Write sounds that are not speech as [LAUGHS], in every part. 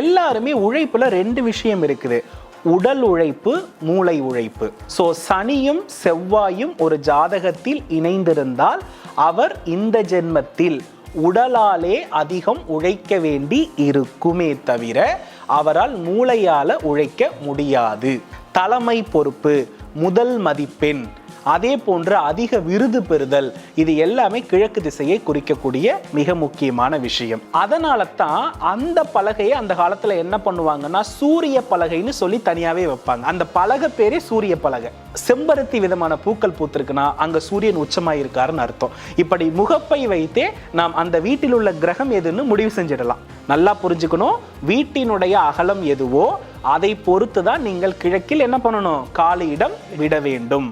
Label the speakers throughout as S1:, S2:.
S1: எல்லாருமே உழைப்புல ரெண்டு விஷயம் இருக்குது. உடல் உழைப்பு மூளை உழைப்பு. ஸோ சனியும் செவ்வாயும் ஒரு ஜாதகத்தில் இணைந்திருந்தால் அவர் இந்த ஜென்மத்தில் உடலாலே அதிகம் உழைக்க வேண்டி இருக்குமே தவிர அவரால் மூளையால உழைக்க முடியாது. தலைமை பொறுப்பு முதல் மதிப்பெண் அதே போன்று அதிக விருது பெறுதல் இது எல்லாமே கிழக்கு திசையை குறிக்கக்கூடிய மிக முக்கியமான விஷயம். அதனால தான் அந்த பலகையை அந்த காலத்தில் என்ன பண்ணுவாங்கன்னா சூரிய பலகைன்னு சொல்லி தனியாகவே வைப்பாங்க. அந்த பலகை பேரே சூரிய பலகை. செம்பருத்தி விதமான பூக்கள் பூத்திருக்குன்னா அங்கே சூரியன் உச்சமாக இருக்காருன்னு அர்த்தம். இப்படி முகப்பை வைத்தே நாம் அந்த வீட்டில் உள்ள கிரகம் எதுன்னு முடிவு செஞ்சிடலாம். நல்லா புரிஞ்சுக்கணும் வீட்டினுடைய அகலம் எதுவோ அதை பொறுத்து தான் நீங்கள் கிழக்கில் என்ன பண்ணணும்? காலியிடம் விட வேண்டும்.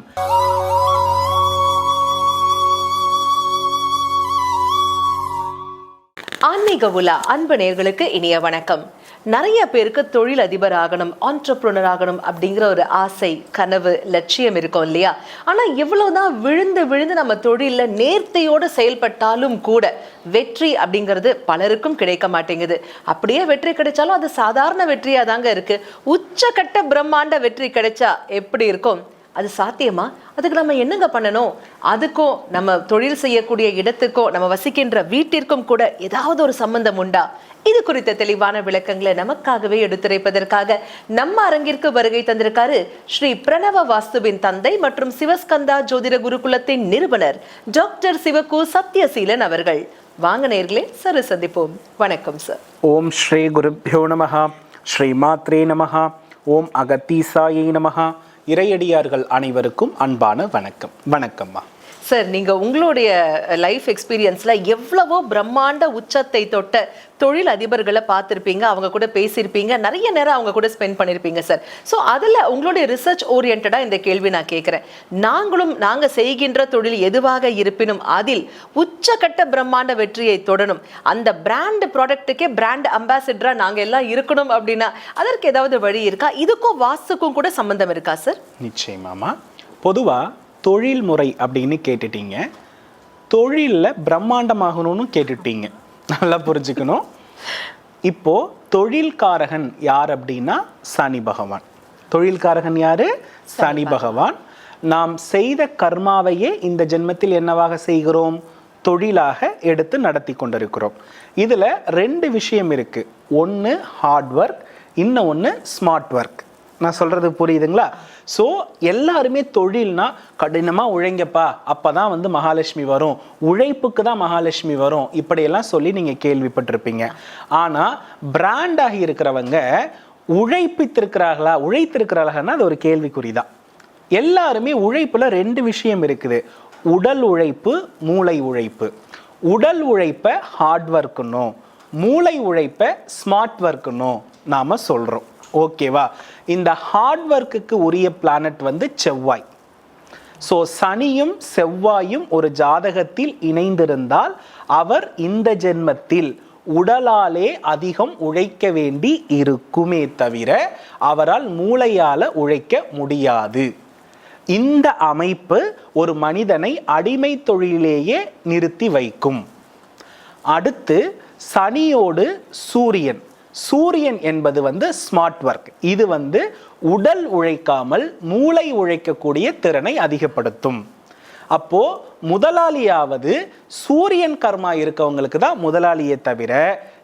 S2: ஆன்மீக உலா அன்பு நேர்களுக்கு இனிய வணக்கம். நிறைய பேருக்கு தொழில் அதிபர் ஆகணும் ஆண்டர்பிரினர் ஆகணும் அப்படிங்கிற ஒரு ஆசை கனவு லட்சியம் இருக்கும் இல்லையா? ஆனா எவ்வளவுதான் விழுந்து விழுந்து நம்ம தொழிலில் நேர்த்தையோடு செயல்பட்டாலும் கூட வெற்றி அப்படிங்கிறது பலருக்கும் கிடைக்க மாட்டேங்குது. அப்படியே வெற்றி கிடைச்சாலும் அது சாதாரண வெற்றியா தாங்க இருக்கு. உச்சக்கட்ட பிரம்மாண்ட வெற்றி கிடைச்சா எப்படி இருக்கும்? அது சாத்தியமா? அதுக்கு நம்ம என்னங்க பண்ணணும்? அதுக்கும் நம்ம தொழில் செய்யக்கூடிய இடத்துக்கும் நம்ம வசிக்கின்ற வீட்டிற்கும் கூட ஏதாவது ஒரு சம்பந்தம் உண்டா? இது குறித்த தெளிவான விளக்கங்களை நமக்காகவே எடுத்துரைப்பதற்காக நம்ம அரங்கிற்கு வருகை தந்திருக்காரு ஸ்ரீ பிரணவ வாஸ்துவின் தந்தை மற்றும் சிவஸ்கந்தா ஜோதிட குருகுலத்தின் நிறுவனர் டாக்டர் சிவகு சத்யசீலன் அவர்கள். வாங்க நேர்களே சரி சந்திப்போம். வணக்கம் சார்
S1: ஓம் ஸ்ரீ குருப்பியோ நமஹா ஸ்ரீ மாத்ரே நமஹா ஓம் அகத்தீசாயை நமஹா இறையடியார்கள் அனைவருக்கும் அன்பான வணக்கம். வணக்கம்மா.
S2: சார் நீங்கள் உங்களுடைய லைஃப் எக்ஸ்பீரியன்ஸில் எவ்வளவோ பிரம்மாண்ட உச்சத்தை தொட்ட தொழில் அதிபர்களை பார்த்துருப்பீங்க அவங்க கூட பேசியிருப்பீங்க நிறைய நேரம் அவங்க கூட ஸ்பெண்ட் பண்ணியிருப்பீங்க சார். ஸோ அதில் உங்களுடைய ரிசர்ச் ஓரியன்டாக இந்த கேள்வி நான் கேட்குறேன். நாங்களும் நாங்கள் செய்கின்ற தொழில் எதுவாக இருப்பினும் அதில் உச்சக்கட்ட பிரம்மாண்ட வெற்றியை தொடணும். அந்த பிராண்ட் ப்ராடக்ட்டுக்கே பிராண்ட் அம்பாசிடராக நாங்கள் எல்லாம் இருக்கணும் அப்படின்னா அதற்கு ஏதாவது வழி இருக்கா? இதுக்கும் வாஸ்துக்கும் கூட சம்மந்தம் இருக்கா சார்?
S1: நிச்சயமாமா பொதுவாக தொழில் முறை அப்படின்னு கேட்டுட்டீங்க. தொழிலில் பிரம்மாண்டமாகணும்னு கேட்டுட்டீங்க. நல்லா புரிஞ்சுக்கணும். இப்போ தொழில்காரகன் யார் அப்படின்னா சனி பகவான். தொழில்காரகன் யாரு? சனி பகவான். நாம் செய்த கர்மாவையே இந்த ஜென்மத்தில் என்னவாக செய்கிறோம்? தொழிலாக எடுத்து நடத்தி கொண்டிருக்கிறோம். இதில் ரெண்டு விஷயம் இருக்கு. ஒன்று ஹார்ட் ஒர்க் இன்னும் ஒன்று ஸ்மார்ட் ஒர்க் நான் சொல்றது புரியுதுங்களா? ஸோ எல்லாருமே தொழில்னா கடினமாக உழைங்கப்பா. அப்போ தான் வந்து மகாலட்சுமி வரும். உழைப்புக்கு தான் மகாலட்சுமி வரும். இப்படியெல்லாம் சொல்லி நீங்கள் கேள்விப்பட்டிருப்பீங்க. ஆனால் பிராண்டாகி இருக்கிறவங்க உழைப்பித்திருக்கிறார்களா? உழைத்திருக்கிறார்கள்னா அது ஒரு கேள்விக்குறி தான் எல்லாருமே உழைப்பில் ரெண்டு விஷயம் இருக்குது. உடல் உழைப்பு மூளை உழைப்பு. உடல் உழைப்பை ஹார்ட் ஒர்க்குன்னும் மூளை உழைப்பை ஸ்மார்ட் ஒர்க்குன்னும் நாம் சொல்கிறோம் ஓகேவா இந்த ஹார்ட் ஒர்க்குக்கு உரிய பிளானட் வந்து செவ்வாய். ஸோ சனியும் செவ்வாயும் ஒரு ஜாதகத்தில் இணைந்திருந்தால் அவர் இந்த ஜென்மத்தில் உடலாலே அதிகம் உழைக்க வேண்டி இருக்குமே தவிர அவரால் மூளையால் உழைக்க முடியாது. இந்த அமைப்பு ஒரு மனிதனை அடிமை தொழிலேயே நிறுத்தி வைக்கும். அடுத்து சனியோடு சூரியன். சூரியன் என்பது வந்து ஸ்மார்ட் ஒர்க் இது வந்து உடல் உழைக்காமல் மூளை உழைக்கக்கூடிய திறனை அதிகப்படுத்தும். அப்போ முதலாளியாவது சூரியன் கர்மா இருக்கவங்களுக்கு தான் முதலாளியே தவிர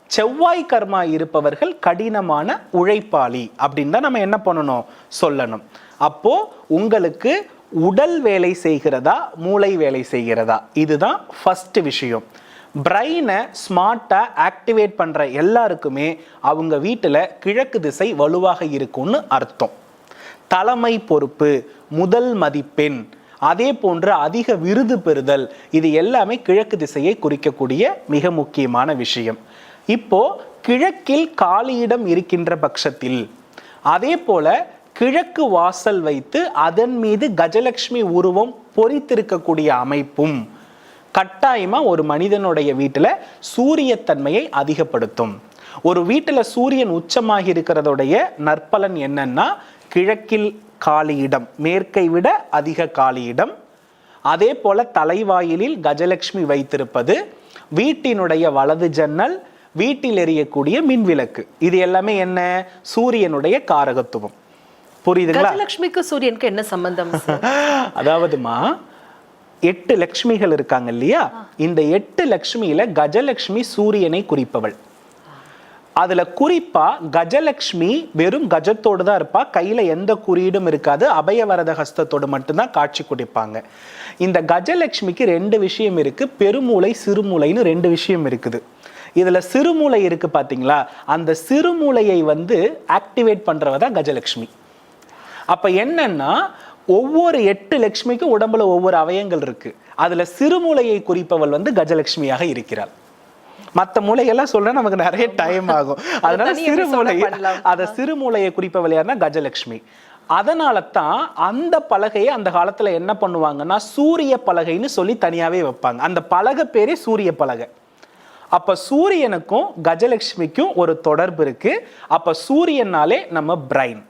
S1: செவ்வாய் கர்மா இருப்பவர்கள் கடினமான உழைப்பாளி அப்படின்னு தான் நம்ம என்ன பண்ணணும்? சொல்லணும். அப்போ உங்களுக்கு உடல் வேலை செய்கிறதா மூளை வேலை செய்கிறதா? இதுதான் ஃபஸ்ட்டு விஷயம். பிரெயினை ஸ்மார்ட்டாக ஆக்டிவேட் பண்ணுற எல்லாருக்குமே அவங்க வீட்டில் கிழக்கு திசை வலுவாக இருக்கும்னு அர்த்தம். தலைமை பொறுப்பு முதல் மதிப்பெண் அதே போன்று அதிக விருது பெறுதல் இது எல்லாமே கிழக்கு திசையை குறிக்கக்கூடிய மிக முக்கியமான விஷயம். இப்போ கிழக்கில் காலியிடம் இருக்கின்ற பட்சத்தில் அதே போல கிழக்கு வாசல் வைத்து அதன் மீது கஜலட்சுமி உருவம் பொறித்திருக்கக்கூடிய அமைப்பும் கட்டாயமா ஒரு மனிதனுடைய வீட்டில் சூரியத்தன்மையை அதிகப்படுத்தும். ஒரு வீட்டில் சூரியன் உச்சமாகி இருக்கிறதுடைய நற்பலன் என்னன்னா கிழக்கில் காலியிடம் மேற்கை விட அதிக காலியிடம் அதே போல தலைவாயிலில் கஜலட்சுமி வைத்திருப்பது வீட்டினுடைய வலது ஜன்னல் வீட்டில் எரியக்கூடிய மின் விளக்கு இது எல்லாமே என்ன? சூரியனுடைய காரகத்துவம். புரியுதுங்களா?
S2: கஜலட்சுமிக்கு சூரியனுக்கு என்ன சம்பந்தம் [LAUGHS]
S1: அதாவதுமா எட்டு லக்ஷ்மிகள் இருக்காங்க இல்லையா? இந்த எட்டு லக்ஷ்மியில கஜலக்ஷ்மி சூரியனை குறிப்பவள். அதுல குறிப்பா கஜலக்ஷ்மி வெறும் கஜத்தோடு தான் இருப்பா. கையில எந்த குறியீடும் இருக்காது. அபயவரத ஹஸ்தத்தோடு மட்டும்தான் காட்சி கொடுப்பாங்க. இந்த கஜலக்ஷ்மிக்கு ரெண்டு விஷயம் இருக்கு. பெருமூளை சிறுமூளைன்னு ரெண்டு விஷயம் இருக்குது. இதுல சிறுமூளை இருக்கு பாத்தீங்களா? அந்த சிறுமூளையை வந்து ஆக்டிவேட் பண்றவ தான் கஜலக்ஷ்மி. அப்ப என்னன்னா ஒவ்வொரு எட்டு லட்சுமிக்கும் உடம்புல ஒவ்வொரு அவயங்கள் இருக்கு. அதுல சிறுமூளையை குறிப்பவள் வந்து கஜலட்சுமியாக இருக்கிறாள். மத்த மூளையெல்லாம் சொல்ற நமக்கு நிறைய டைம் ஆகும். அதனால
S2: பண்ணலாம்.
S1: அத சிறுமூளையை குறிப்பவள் யாருன்னா கஜலட்சுமி அதனால தான் அந்த பலகையை அந்த காலத்துல என்ன பண்ணுவாங்கன்னா சூரிய பலகைன்னு சொல்லி தனியாவே வைப்பாங்க. அந்த பலகை பேரே சூரிய பலகை. அப்ப சூரியனுக்கும் கஜலட்சுமிக்கும் ஒரு தொடர்பு இருக்கு. அப்ப சூரியனாலே நம்ம பிரைன்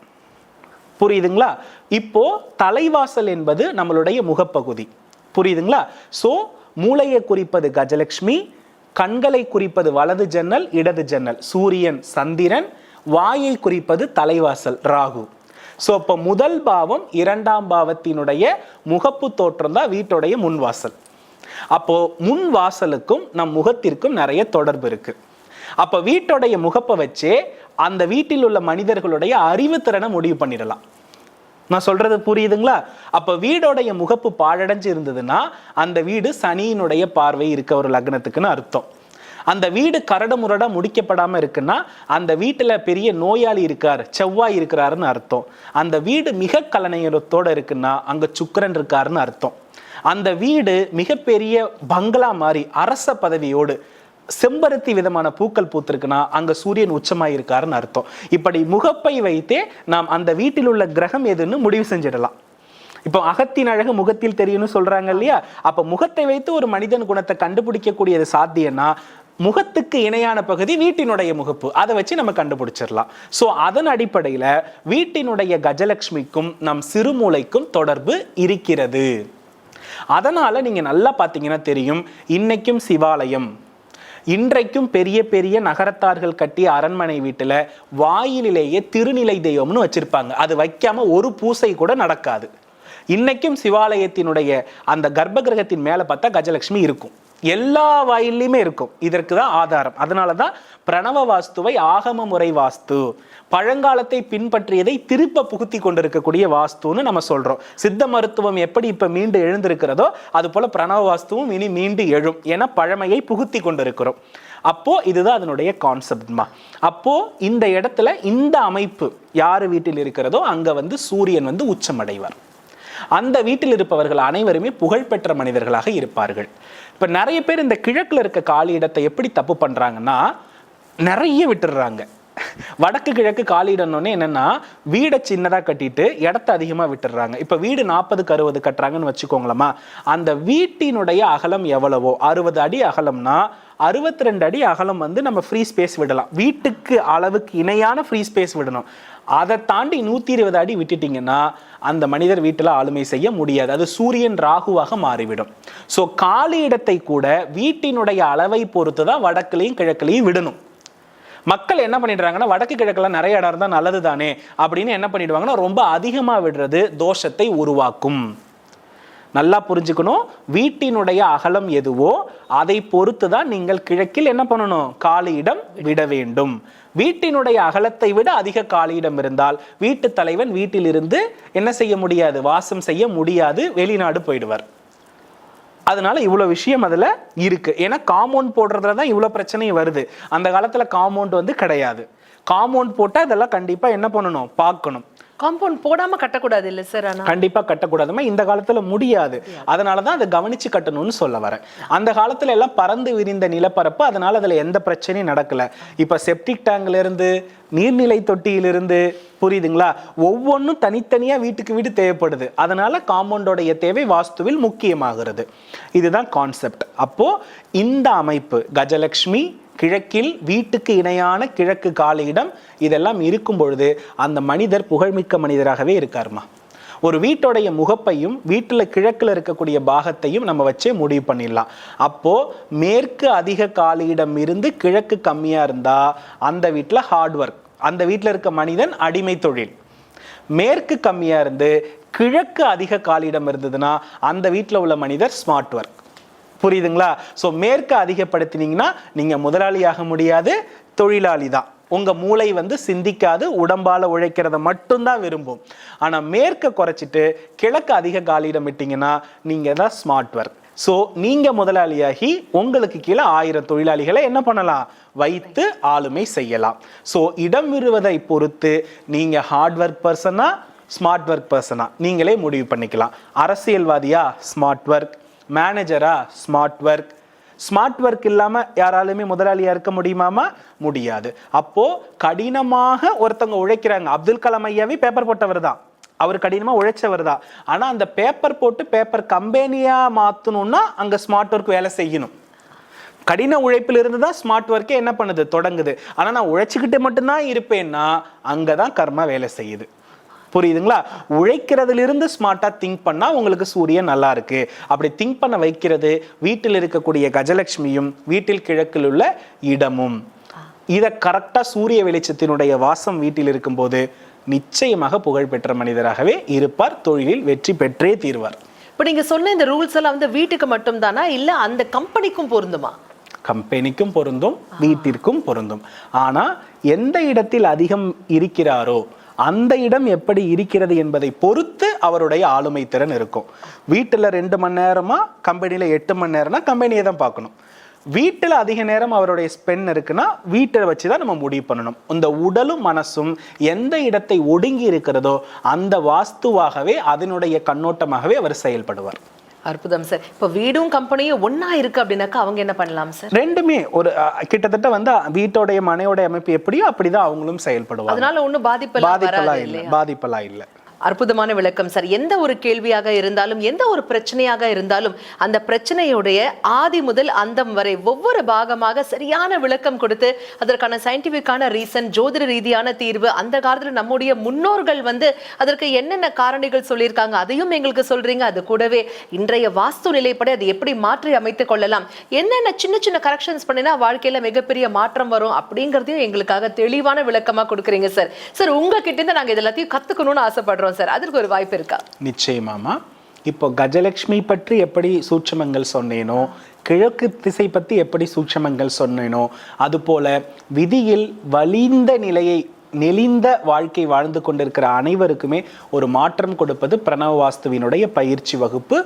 S1: புரியுதுங்களா? இப்போ தலைவாசல் என்பது நம்மளுடைய முகப்பகுதி. புரியுதுங்களா? சோ மூளையை குறிப்பது கஜலட்சுமி கண்களை குறிப்பது வலது ஜன்னல் இடது ஜன்னல். சூரியன் சந்திரன் வாயை குறிப்பது தலைவாசல் ராகு. சோ அப்ப முதல் பாவம் இரண்டாம் பாவத்தினுடைய முகப்பு தோற்றம் தான் வீட்டுடைய முன்வாசல். அப்போ முன் வாசலுக்கும் நம் முகத்திற்கும் நிறைய தொடர்பு இருக்கு. அப்போ வீட்டுடைய முகப்பை வச்சே அந்த வீட்டில் உள்ள மனிதர்களுடைய அறிவுத்திறனை முடிவு பண்ணிடலாம். நான் சொல்றது புரியுதுங்களா? அப்ப வீடோடைய முகப்பு பாழடைஞ்சு இருந்ததுன்னா அந்த வீடு சனியினுடைய பார்வை இருக்க ஒரு லக்னத்துக்குன்னு அர்த்தம். அந்த வீடு கரடு முடிக்கப்படாமல் இருக்குன்னா அந்த வீட்டில் பெரிய நோயாளி இருக்கார் செவ்வாய் இருக்கிறாருன்னு அர்த்தம். அந்த வீடு மிக கலனையத்தோட இருக்குன்னா அங்கே சுக்கரன் இருக்காருன்னு அர்த்தம். அந்த வீடு மிகப்பெரிய பங்களா மாதிரி அரச பதவியோடு செம்பருத்தி விதமான பூக்கள் பூத்திருக்குன்னா அங்க சூரியன் உச்சமாக இருக்காருன்னு அர்த்தம். இப்படி முகப்பை வைத்தே நாம் அந்த வீட்டில் உள்ள கிரகம் எதுன்னு முடிவு செஞ்சிடலாம். இப்போ அகத்தின் அழகு முகத்தில் தெரியும்னு சொல்றாங்க இல்லையா? அப்ப முகத்தை வைத்து ஒரு மனிதன் குணத்தை கண்டுபிடிக்கக்கூடியது சாத்தியம்னா முகத்துக்கு இணையான பகுதி வீட்டினுடைய முகப்பு. அதை வச்சு நம்ம கண்டுபிடிச்சிடலாம். ஸோ அதன் அடிப்படையில் வீட்டினுடைய கஜலட்சுமிக்கும் நம் சிறுமூளைக்கும் தொடர்பு இருக்கிறது. அதனால நீங்க நல்லா பார்த்தீங்கன்னா தெரியும் இன்னைக்கும் சிவாலயம். இன்றைக்கும் பெரிய பெரிய நகரத்தார்கள் கட்டிய அரண்மனை வீட்டில் வாயிலிலேயே திருநிலை தெய்வம்னு வச்சிருப்பாங்க. அது வைக்காம ஒரு பூசை கூட நடக்காது. இன்னைக்கும் சிவாலயத்தினுடைய அந்த கர்ப்பகிரகத்தின் மேலே பார்த்தா கஜலட்சுமி இருக்கும். எல்லா வாயிலையுமே இருக்கும். இதற்கு தான் ஆதாரம். அதனால தான் பிரணவ வாஸ்துவை ஆகம முறை வாஸ்து. பழங்காலத்தை பின்பற்றியதை திருப்ப புகுத்தி கொண்டிருக்கக்கூடிய வாஸ்துன்னு நம்ம சொல்றோம். சித்த மருத்துவம் எப்படி இப்ப மீண்டு எழுந்திருக்கிறதோ அது போல பிரணவ வாஸ்துவும் இனி மீண்டு எழும் என பழமையை புகுத்தி கொண்டிருக்கிறோம். அப்போ இதுதான் அதனுடைய கான்செப்ட்மா அப்போ இந்த இடத்துல இந்த அமைப்பு யார் வீட்டில் இருக்கிறதோ அங்க வந்து சூரியன் வந்து உச்சமடைவார். அந்த வீட்டில் இருப்பவர்கள் அனைவருமே புகழ்பெற்ற மனிதர்களாக இருப்பார்கள். இப்போ நிறைய பேர் இந்த கிழக்கில் இருக்க காலி இடத்தை எப்படி தப்பு பண்ணுறாங்கன்னா நிறைய விட்டுடுறாங்க. வடக்கு கிழக்கு காலிடணும்னே என்னன்னா வீடை சின்னதாக கட்டிட்டு இடத்த அதிகமாக விட்டுடுறாங்க. இப்போ வீடு நாற்பதுக்கு அறுபது கட்டுறாங்கன்னு வச்சுக்கோங்களேம்மா. அந்த வீட்டினுடைய அகலம் எவ்வளவோ? அறுபது அடி அகலம்னா அறுபத்தி ரெண்டு அடி அகலம் வந்து நம்ம ஃப்ரீ ஸ்பேஸ் விடலாம். வீட்டுக்கு அளவுக்கு இணையான ஃப்ரீ ஸ்பேஸ் விடணும். அதை தாண்டி நூற்றி இருபது அடி விட்டுட்டீங்கன்னா அந்த மனிதர் வீட்டில் ஆளுமை செய்ய முடியாது. அது சூரியன் ராகுவாக மாறிவிடும். ஸோ காலி இடத்தை கூட வீட்டினுடைய அளவை பொறுத்து தான் வடக்குலையும் கிழக்குலையும் விடணும். மக்கள் என்ன பண்ணிடுறாங்கன்னா வடக்கு கிழக்கில் நிறைய இடம் இருந்தால் நல்லது தானே அப்படின்னு என்ன பண்ணிடுவாங்கன்னா ரொம்ப அதிகமாக விடுறது தோஷத்தை உருவாக்கும். நல்லா புரிஞ்சுக்கணும். வீட்டினுடைய அகலம் எதுவோ அதை பொறுத்து தான் நீங்கள் கிழக்கில் என்ன பண்ணணும்? காலியிடம் விட வேண்டும். வீட்டினுடைய அகலத்தை விட அதிக காலியிடம் இருந்தால் வீட்டு தலைவன் வீட்டிலிருந்து என்ன செய்ய முடியாது? வாசம் செய்ய முடியாது. வெளிநாடு போயிடுவார். அதனால இவ்வளோ விஷயம் அதில் இருக்கு. ஏன்னா காம்பவுண்ட் போடுறதுல தான் இவ்வளோ பிரச்சனையும் வருது. அந்த காலத்தில் காம்பவுண்ட் வந்து கிடையாது. காம்பவுண்ட் போட்டால் இதெல்லாம் கண்டிப்பாக என்ன பண்ணணும்? பார்க்கணும்.
S2: காம்பவுண்ட் போடாம கட்டக்கூடாது இல்ல சார் ஆனா?
S1: கண்டிப்பா கட்டக்கூடாதுமா இந்த காலத்துல முடியாது. அதனால தான் அதை கவனிச்சு கட்டணும்னு சொல்ல வரேன். அந்த காலத்துல எல்லாம் பறந்து விரிந்த நிலப்பரப்பு அதனால அதுல எந்த பிரச்சனையும் நடக்கல. இப்ப செப்டிக் டேங்க்ல இருந்து நீர்நிலை தொட்டியிலிருந்து புரியுதுங்களா? ஒவ்வொன்றும் தனித்தனியா வீட்டுக்கு வீடு தேவைப்படுது. அதனால காம்பவுண்டோடைய தேவை வாஸ்துவில் முக்கியமாகிறது. இதுதான் கான்செப்ட் அப்போ இந்த அமைப்பு கஜலட்சுமி கிழக்கில் வீட்டுக்கு இணையான கிழக்கு காலியிடம் இதெல்லாம் இருக்கும் பொழுது அந்த மனிதர் புகழ்மிக்க மனிதராகவே இருக்காருமா? ஒரு வீட்டோடைய முகப்பையும் வீட்டில் கிழக்கில் இருக்கக்கூடிய பாகத்தையும் நம்ம வச்சே முடிவு பண்ணிடலாம். அப்போது மேற்கு அதிக காலியிடம் இருந்து கிழக்கு கம்மியாக இருந்தால் அந்த வீட்டில் ஹார்ட் ஒர்க் அந்த வீட்டில் இருக்க மனிதன் அடிமை தொழில். மேற்கு கம்மியாக இருந்து கிழக்கு அதிக காலியிடம் இருந்ததுன்னா அந்த வீட்டில் உள்ள மனிதர் ஸ்மார்ட் ஒர்க் புரியுதுங்களா? ஸோ மேற்க அதிகப்படுத்தினீங்கன்னா நீங்கள் முதலாளியாக முடியாது தொழிலாளி தான் உங்க மூளை வந்து சிந்திக்காது உடம்பால உழைக்கிறத மட்டும்தான் விரும்பும். ஆனா மேற்க குறைச்சிட்டு கிழக்கு அதிக காலியிடம் விட்டீங்கன்னா நீங்க தான் ஸ்மார்ட் ஒர்க் ஸோ நீங்க முதலாளியாகி உங்களுக்கு கீழே ஆயிரம் தொழிலாளிகளை என்ன பண்ணலாம்? வைத்து ஆளுமை செய்யலாம். ஸோ இடம் விடுவதை பொறுத்து நீங்க ஹார்ட் ஒர்க் பர்சனா ஸ்மார்ட் ஒர்க் பர்சனா நீங்களே முடிவு பண்ணிக்கலாம். அரசியல்வாதியா? ஸ்மார்ட் ஒர்க் மேனேஜரா ஸ்மார்ட் ஒர்க் ஸ்மார்ட் ஒர்க் இல்லாமல் யாராலுமே முதலாளியாக இருக்க முடியுமாமா? முடியாது. அப்போ கடினமாக ஒருத்தவங்க உழைக்கிறாங்க. அப்துல் கலாம் ஐயாவே பேப்பர் போட்டவர் தான். அவர் கடினமாக உழைச்சவர் தான். ஆனால் அந்த பேப்பர் போட்டு பேப்பர் கம்பெனியாக மாற்றணும்னா அங்கே ஸ்மார்ட் ஒர்க் வேலை செய்யணும். கடின உழைப்பில் இருந்து தான் ஸ்மார்ட் ஒர்க்கே என்ன பண்ணுது? தொடங்குது. ஆனால் நான் உழைச்சிக்கிட்டு மட்டும்தான் இருப்பேன்னா அங்கே தான் கர்மா வேலை செய்யுது. புரியுதுங்களா? உழைக்கிறதுல இருந்து ஸ்மார்ட்டா திங்க் பண்ணா உங்களுக்கு சூரியன் நல்லா இருக்கு. அப்படி திங்க் பண்ண வைக்கிறது வீட்டில் இருக்கக்கூடிய கஜலட்சுமியும் வீட்டில் கிழக்கில் உள்ள இடமும். இதை கரெக்டா சூரிய வெளிச்சத்தினுடைய வாசம் வீட்டில் இருக்கும்போது நிச்சயமாக புகழ்பெற்ற மனிதராகவே இருப்பார் தொழிலில் வெற்றி பெற்றே தீர்வார்.
S2: இப்போ நீங்க சொன்ன இந்த ரூல்ஸ் எல்லாம் வந்து வீட்டுக்கு மட்டும் தானா இல்ல அந்த கம்பெனிக்கும் பொருந்துமா?
S1: கம்பெனிக்கும் பொருந்தும் வீட்டிற்கும் பொருந்தும். ஆனா எந்த இடத்தில் அதிகம் இருக்கிறாரோ அந்த இடம் எப்படி இருக்கிறது என்பதை பொறுத்து அவருடைய ஆளுமை திறன் இருக்கும். வீட்டில் ரெண்டு மணி நேரமா கம்பெனியில் எட்டு மணி நேரம்னா கம்பெனியை தான் பார்க்கணும். வீட்டில் அதிக நேரம் அவருடைய ஸ்பென் இருக்குன்னா வீட்டை வச்சு தான் நம்ம முடிவு பண்ணணும். இந்த உடலும் மனசும் எந்த இடத்தை ஒடுங்கி இருக்கிறதோ அந்த வாஸ்துவாகவே அதனுடைய கண்ணோட்டமாகவே அவர் செயல்படுவார்.
S2: அற்புதம் சார் இப்போ வீடும் கம்பெனியும் ஒண்ணா இருக்கு அப்படின்னாக்கா அவங்க என்ன பண்ணலாம் சார்
S1: ரெண்டுமே. ஒரு கிட்டத்தட்ட வந்து வீட்டோடைய மனையோட அமைப்பு எப்படியோ அப்படிதான் அவங்களும் செயல்படுவாங்க.
S2: அதனால ஒண்ணும் பாதிப்பு
S1: பாதிப்பெல்லாம் இல்லை. பாதிப்பெல்லாம் இல்லை.
S2: அற்புதமான விளக்கம் சார். எந்த ஒரு கேள்வியாக இருந்தாலும் எந்த ஒரு பிரச்சனையாக இருந்தாலும் அந்த பிரச்சனையுடைய ஆதி முதல் அந்தம் வரை ஒவ்வொரு பாகமாக சரியான விளக்கம் கொடுத்து அதற்கான சயின்டிஃபிக்கான ரீசன் ஜோதிட ரீதியான தீர்வு அந்த காலத்தில் நம்முடைய முன்னோர்கள் வந்து அதற்கு என்னென்ன காரணிகள் சொல்லியிருக்காங்க அதையும் எங்களுக்கு சொல்றீங்க. அது கூடவே இன்றைய வாஸ்து நிலைப்படி அதை எப்படி மாற்றி அமைத்துக் கொள்ளலாம் என்னென்ன சின்ன சின்ன கரெக்ஷன்ஸ் பண்ணினா வாழ்க்கையில மிகப்பெரிய மாற்றம் வரும் அப்படிங்கிறதையும் எங்களுக்காக தெளிவான விளக்கமா கொடுக்குறீங்க சார். சார் உங்ககிட்ட இருந்து நாங்கள் இது எல்லாத்தையும் கத்துக்கணும்னு ஆசைப்படுறோம் சார். அதற்கு ஒரு வாய்ப்பு இருக்கா?
S1: நிச்சயமாமா இப்போ கஜலட்சுமி பற்றி எப்படி சூட்சமங்கள் சொன்னேனோ கிழக்கு திசை பற்றி எப்படி சூட்சமங்கள் சொன்னேனோ அதுபோல விதியில் வலிந்த நிலையை நெளிந்த வாழ்க்கை வாழ்ந்து கொண்டிருக்கிற அனைவருக்குமே ஒரு மாற்றம் கொடுப்பது பிரணவ வாஸ்துவினுடைய பயிற்சி வகுப்பு.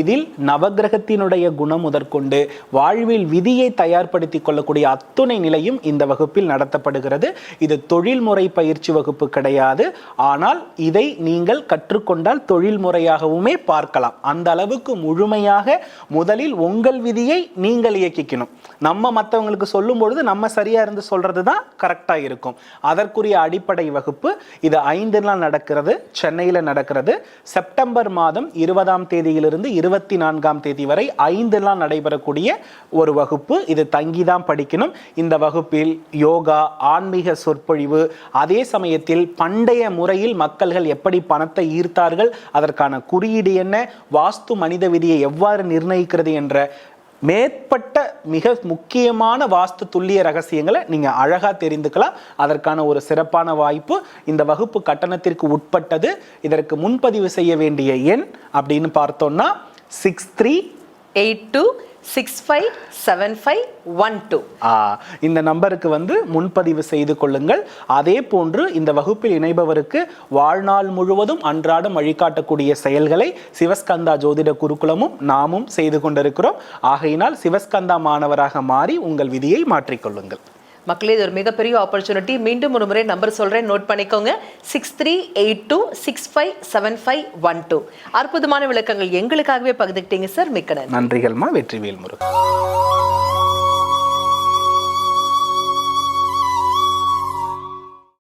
S1: இதில் நவக்கிரகத்தினுடைய குணம் முதற்கொண்டு வாழ்வில் விதியை தயார்படுத்தி கொள்ளக்கூடிய அத்துணை நிலையும் இந்த வகுப்பில் நடத்தப்படுகிறது. இது தொழில்முறை பயிற்சி வகுப்பு கிடையாது. ஆனால் இதை நீங்கள் கற்றுக்கொண்டால் தொழில்முறையாகவுமே பார்க்கலாம். அந்த அளவுக்கு முழுமையாக முதலில் உங்கள் விதியை நீங்கள் இயக்கிக்கணும். நம்ம மற்றவங்களுக்கு சொல்லும் பொழுது நம்ம சரியா இருந்து சொல்றது தான் கரெக்டாக இருக்கும். அதற்குரிய அடிப்படை வகுப்பு. இது ஐந்து நாள் நடக்கிறது சென்னையில் நடக்கிறது. செப்டம்பர் மாதம் இருபதாம் தேதியிலிருந்து இருபத்தி நான்காம் தேதி வரை ஐந்து நாள் நடைபெறக்கூடிய ஒரு வகுப்பு. இது தங்கி தான் படிக்கணும். இந்த வகுப்பில் யோகா ஆன்மீக சொற்பொழிவு அதே சமயத்தில் பண்டைய முறையில் மக்கள்கள் எப்படி பணத்தை ஈர்த்தார்கள் அதற்கான குறியீடு என்ன வாஸ்து மனித விதியை எவ்வாறு நிர்ணயிக்கிறது என்ற மேற்பட்ட மிக முக்கியமான வாஸ்து துல்லிய ரகசியங்களை நீங்கள் அழகாக தெரிந்துக்கலாம். அதற்கான ஒரு சிறப்பான வாய்ப்பு இந்த வகுப்பு கட்டணத்திற்கு உட்பட்டது. இதற்கு முன்பதிவு செய்ய வேண்டிய எண் அப்படின்னு பார்த்தோம்னா six three
S2: eight two six five seven five one two
S1: இந்த நம்பருக்கு வந்து முன்பதிவு செய்து கொள்ளுங்கள். அதே போன்று இந்த வகுப்பில் இணைபவருக்கு வாழ்நாள் முழுவதும் அன்றாடம் வழிகாட்டக்கூடிய செயல்களை சிவஸ்கந்தா ஜோதிட குருகுலமும் நாமும் செய்து கொண்டிருக்கிறோம். ஆகையினால் சிவஸ்கந்தா மாணவராக மாறி உங்கள் விதியை மாற்றிக்கொள்ளுங்கள்.
S2: மக்களே இது ஒரு மிகப்பெரிய ஆப்பர்ச்சுனிட்டி மீண்டும் ஒரு முறை நம்பர் சொல்றேன். நோட் பண்ணிக்கோங்க. Six three eight two six five seven five one two அற்புதமான விளக்கங்கள் எங்களுக்காகவே பகிர்ந்துக்கிட்டீங்க சார் மிக்க
S1: நன்றிகள்மா. வெற்றிவேல் முருகன்.